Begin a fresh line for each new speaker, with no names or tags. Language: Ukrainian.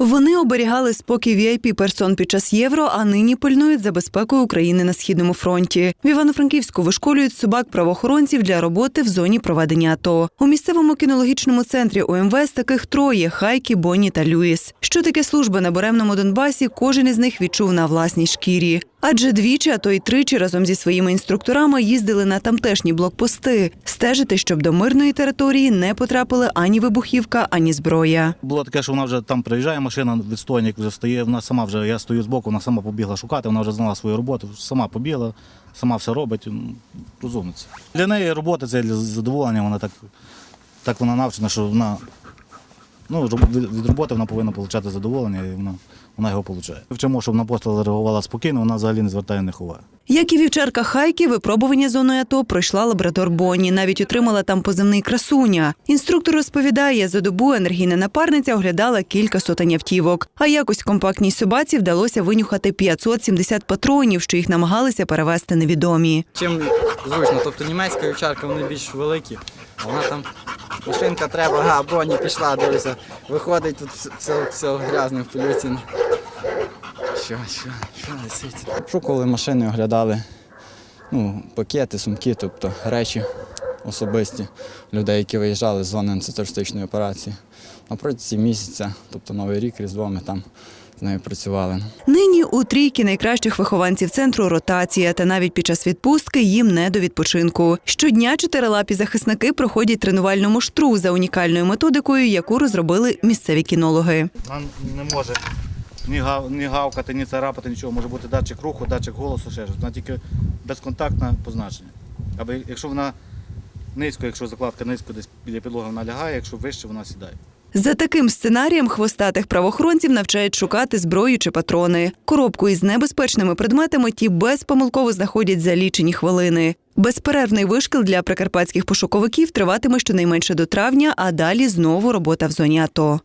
Вони оберігали спокій vip персон під час євро, а нині пильнують за безпекою України на східному фронті. В Івано-Франківську вишколюють собак правоохоронців для роботи в зоні проведення АТО. У місцевому кінологічному центрі УМВС таких троє: Хайкі, Бонні та Люїс. Що таке служба на буремному Донбасі? Кожен із них відчув на власній шкірі. Адже двічі, а то й тричі разом зі своїми інструкторами їздили на тамтешні блокпости, стежити, щоб до мирної території не потрапили ані вибухівка, ані зброя.
Було таке, що вона вже там приїжджає машина, відстойник вже стоїть, вона сама вже, я стою збоку, вона сама побігла шукати, вона вже знала свою роботу, сама побігла, сама все робить, м, розумниця. Для неї робота це для задоволення, вона так, так вона навчена, що вона ну, від роботи вона повинна отримати задоволення і вона, вона його отримує. Вчимо, щоб на постріл реагувала спокійно, вона взагалі не звертає, не ховає.
Як і вівчарка Хайкі, випробування зоною АТО пройшла лабрадор Бонні. Навіть отримала там позивний красуня. Інструктор розповідає, за добу енергійна напарниця оглядала кілька сотень автівок. А якось компактній собаці вдалося винюхати 570 патронів, що їх намагалися перевезти невідомі.
чим зручно. Тобто німецька вівчарка, вони більш великі, а вона там машинка треба, ага, броні пішла, дивися, виходить тут все, все, грязне в пилюці. Що, що, що несеться? Шукали машини, оглядали ну, пакети, сумки, тобто речі особисті людей, які виїжджали з зони антитерористичної операції. На протязі місяця, тобто Новий рік, Різдво, ми там нею працювали.
Нині у трійки найкращих вихованців центру ротація, та навіть під час відпустки їм не до відпочинку. Щодня чотирилапі захисники проходять тренувальну муштру за унікальною методикою, яку розробили місцеві кінологи.
Вона не може ні, гав, ні гавкати, ні царапати, нічого. Може бути датчик руху, датчик голосу, ще щось. Вона тільки безконтактне позначення. Аби якщо вона низько, якщо закладка низько десь біля підлоги вона лягає, якщо вище, вона сідає.
За таким сценарієм хвостатих правоохоронців навчають шукати зброю чи патрони. Коробку із небезпечними предметами ті безпомилково знаходять за лічені хвилини. Безперервний вишкіл для прикарпатських пошуковиків триватиме щонайменше до травня, а далі знову робота в зоні АТО.